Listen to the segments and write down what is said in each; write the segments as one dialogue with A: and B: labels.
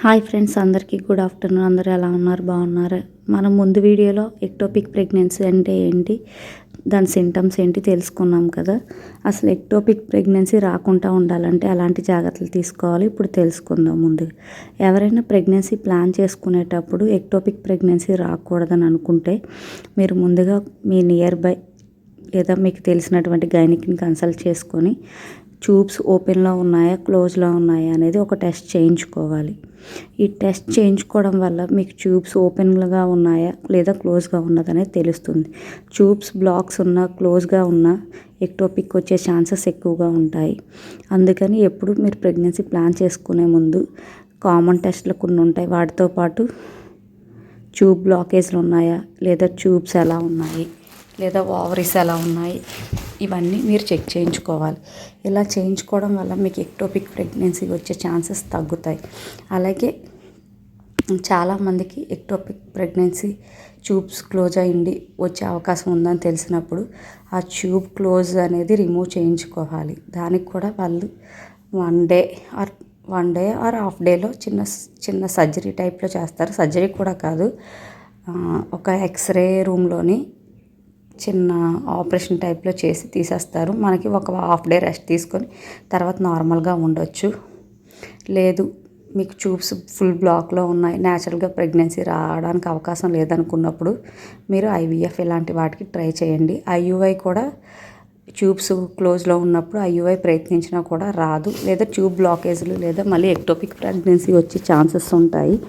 A: Hi friends అందరికీ good afternoon. అందరూ ఎలా ఉన్నారు? బాగున్నారు? మనం ముందు వీడియోలో ఎక్టోపిక్ ప్రెగ్నెన్సీ అంటే ఏంటి దాని సింటమ్స్ ఏంటి తెలుసుకున్నాం కదా. అసలు ఎక్టోపిక్ ప్రెగ్నెన్సీ రాకుండా ఉండాలంటే అలాంటి జాగ్రత్తలు తీసుకోవాలి? ఇప్పుడు తెలుసుకుందాం ముందు ఎవరైనా ప్రెగ్నెన్సీ ప్లాన్ చేసుకునేటప్పుడు ఎక్టోపిక్ ప్రెగ్నెన్సీ రాకూడదని అనుకుంటే మీరు ముందుగా మీ నియర్ బై లేదా మీకు తెలిసినటువంటి గైనిక్ని కన్సల్ట్ చేసుకొని ట్యూబ్స్ ఓపెన్లో ఉన్నాయా క్లోజ్లో ఉన్నాయా అనేది ఒక టెస్ట్ చేయించుకోవాలి. ఈ టెస్ట్ చేయించుకోవడం వల్ల మీకు ట్యూబ్స్ ఓపెన్గా ఉన్నాయా లేదా క్లోజ్గా ఉన్నదనేది తెలుస్తుంది. ట్యూబ్స్ బ్లాక్స్ ఉన్నా క్లోజ్గా ఉన్న ఎక్టోపిక్ వచ్చే ఛాన్సెస్ ఎక్కువగా ఉంటాయి. అందుకని ఎప్పుడు మీరు ప్రెగ్నెన్సీ ప్లాన్ చేసుకునే ముందు కామన్ టెస్ట్లు కొన్ని ఉంటాయి. వాటితో పాటు ట్యూబ్ బ్లాకేజ్లు ఉన్నాయా లేదా ట్యూబ్స్ ఎలా ఉన్నాయి లేదా ఓవరీస్ ఎలా ఉన్నాయి ఇవన్నీ మీరు చెక్ చేయించుకోవాలి. ఇలా చేయించుకోవడం వల్ల మీకు ఎక్టోపిక్ ప్రెగ్నెన్సీ వచ్చే ఛాన్సెస్ తగ్గుతాయి. అలాగే చాలామందికి ఎక్టోపిక్ ప్రెగ్నెన్సీ ట్యూబ్స్ క్లోజ్ అయ్యింది వచ్చే అవకాశం ఉందని తెలిసినప్పుడు ఆ ట్యూబ్ క్లోజ్ అనేది రిమూవ్ చేయించుకోవాలి. దానికి కూడా వాళ్ళు one day or one day or half డేలో చిన్న చిన్న సర్జరీ టైప్లో చేస్తారు. సర్జరీ కూడా కాదు. ఒక ఎక్స్రే రూమ్లోని చిన్న ఆపరేషన్ టైప్లో చేసి తీసేస్తారు. మనకి ఒక హాఫ్ డే రెస్ట్ తీసుకొని తర్వాత నార్మల్గా ఉండొచ్చు. లేదు మీకు ట్యూబ్స్ ఫుల్ బ్లాక్లో ఉన్నాయి. న్యాచురల్గా ప్రెగ్నెన్సీ రావడానికి అవకాశం లేదనుకున్నప్పుడు మీరు ఐవీఎఫ్ ఇలాంటి వాటికి ట్రై చేయండి. ఐయుఐ కూడా ట్యూబ్స్ క్లోజ్లో ఉన్నప్పుడు ఐయుఐ ప్రయత్నించినా కూడా రాదు. లేదా ట్యూబ్ బ్లాకేజ్లు లేదా మళ్ళీ ఎక్టోపిక్ ప్రెగ్నెన్సీ వచ్చే ఛాన్సెస్ ఉంటాయి.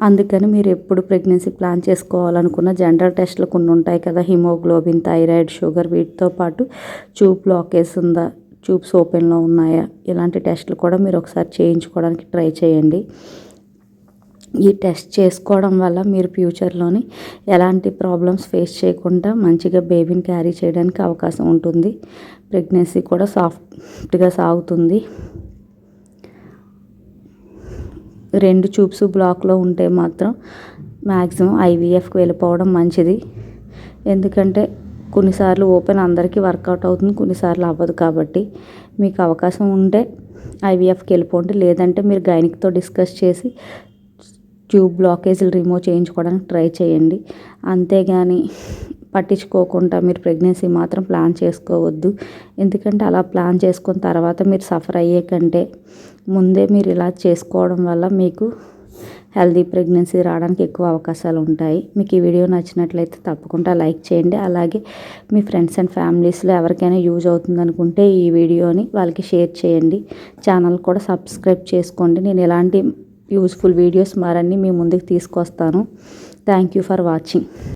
A: అందుకని మీరు ఎప్పుడు ప్రెగ్నెన్సీ ప్లాన్ చేసుకోవాలనుకున్న జనరల్ టెస్ట్లు కొన్ని ఉంటాయి కదా. హిమోగ్లోబిన్ థైరాయిడ్ షుగర్ వీటితో పాటు ట్యూబ్ బ్లాకేజ్ ఉందా ట్యూబ్స్ ఓపెన్లో ఉన్నాయా ఇలాంటి టెస్ట్లు కూడా మీరు ఒకసారి చేయించుకోవడానికి ట్రై చేయండి. ఈ టెస్ట్ చేసుకోవడం వల్ల మీరు ఫ్యూచర్లోని ఎలాంటి ప్రాబ్లమ్స్ ఫేస్ చేయకుండా మంచిగా బేబీని క్యారీ చేయడానికి అవకాశం ఉంటుంది. ప్రెగ్నెన్సీ కూడా సాఫ్ట్గా సాగుతుంది. రెండు చూప్స్ బ్లాక్లో ఉంటే మాత్రం మ్యాక్సిమం ఐవీఎఫ్కి వెళ్ళిపోవడం మంచిది. ఎందుకంటే కొన్నిసార్లు ఓపెన్ అందరికీ వర్కౌట్ అవుతుంది కొన్నిసార్లు అవ్వదు కాబట్టి మీకు అవకాశం ఉంటే ఐవీఎఫ్కి వెళ్ళిపోండి. లేదంటే మీరు గైనిక్తో డిస్కస్ చేసి ట్యూబ్ బ్లాకేజీలు రిమూవ్ చేయించుకోవడానికి ట్రై చేయండి. అంతేగాని పట్టించుకోకుండా మీరు ప్రెగ్నెన్సీ మాత్రం ప్లాన్ చేసుకోవద్దు. ఎందుకంటే అలా ప్లాన్ చేసుకున్న తర్వాత మీరు సఫర్ అయ్యే కంటే ముందే మీరు ఇలా చేసుకోవడం వల్ల మీకు హెల్దీ ప్రెగ్నెన్సీ రావడానికి ఎక్కువ అవకాశాలు ఉంటాయి. మీకు ఈ వీడియో నచ్చినట్లయితే తప్పకుండా లైక్ చేయండి. అలాగే మీ ఫ్రెండ్స్ అండ్ ఫ్యామిలీస్లో ఎవరికైనా యూజ్ అవుతుంది అనుకుంటే ఈ వీడియోని వాళ్ళకి షేర్ చేయండి. ఛానల్ కూడా సబ్స్క్రైబ్ చేసుకోండి. నేను ఎలాంటి యూస్ఫుల్ వీడియోస్ మరన్నీ మీ ముందుకు తీసుకొస్తాను. Thank you for watching